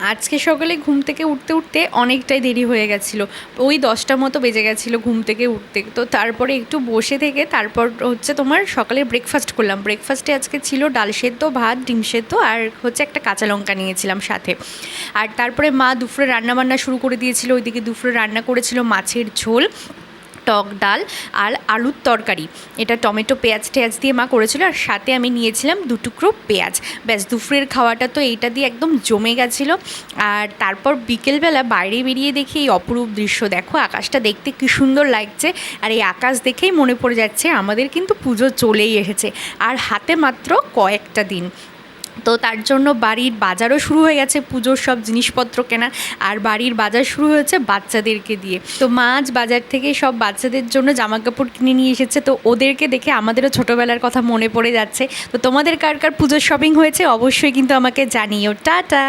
আজকে সকালে ঘুম থেকে উঠতে উঠতে অনেকটাই দেরি হয়ে গেছিল। ওই দশটা মতো বেজে গেছিল ঘুম থেকে উঠতে। তো তারপরে একটু বসে থেকে তারপর হচ্ছে তোমার সকালে ব্রেকফাস্ট করলাম। ব্রেকফাস্টে আজকে ছিল ডাল সেদ্ধ, ভাত, ডিম সেদ্ধ আর হচ্ছে একটা কাঁচা লঙ্কা নিয়েছিলাম সাথে। আর তারপরে মা দুপুরে রান্নাবান্না শুরু করে দিয়েছিল। ওইদিকে দুপুরে রান্না করেছিল মাছের ঝোল। টক ডাল আর আলুর তরকারি। এটা টমেটো পেঁয়াজ টেয়াজ দিয়ে মা করেছিল আর সাথে আমি নিয়েছিলাম দু টুকরো পেঁয়াজ। ব্যাস, দুপুরের খাওয়াটা তো এইটা দিয়ে একদম জমে গেছিল। আর তারপর বিকেলবেলা বাইরে বেরিয়ে দেখি এই অপরূপ দৃশ্য। দেখো, আকাশটা দেখতে কী সুন্দর লাগছে। আর এই আকাশ দেখেই মনে পড়ে যাচ্ছে, আমাদের কিন্তু পুজো চলেই এসেছে। আর হাতে মাত্র কয়েকটা দিন। তো তার জন্য বাড়ির বাজারও শুরু হয়ে গেছে, পুজোর সব জিনিসপত্র কেনা, আর বাড়ির বাজার শুরু হয়েছে বাচ্চাদেরকে দিয়ে। তো মাছ বাজার থেকে সব বাচ্চাদের জন্য জামা কাপড় কিনে নিয়ে এসেছে, তো ওদেরকে দেখে আমাদেরও ছোটোবেলার কথা মনে পড়ে যাচ্ছে। তো তোমাদের কার কার পুজোর শপিং হয়েছে অবশ্যই কিন্তু আমাকে জানিও। টাটা!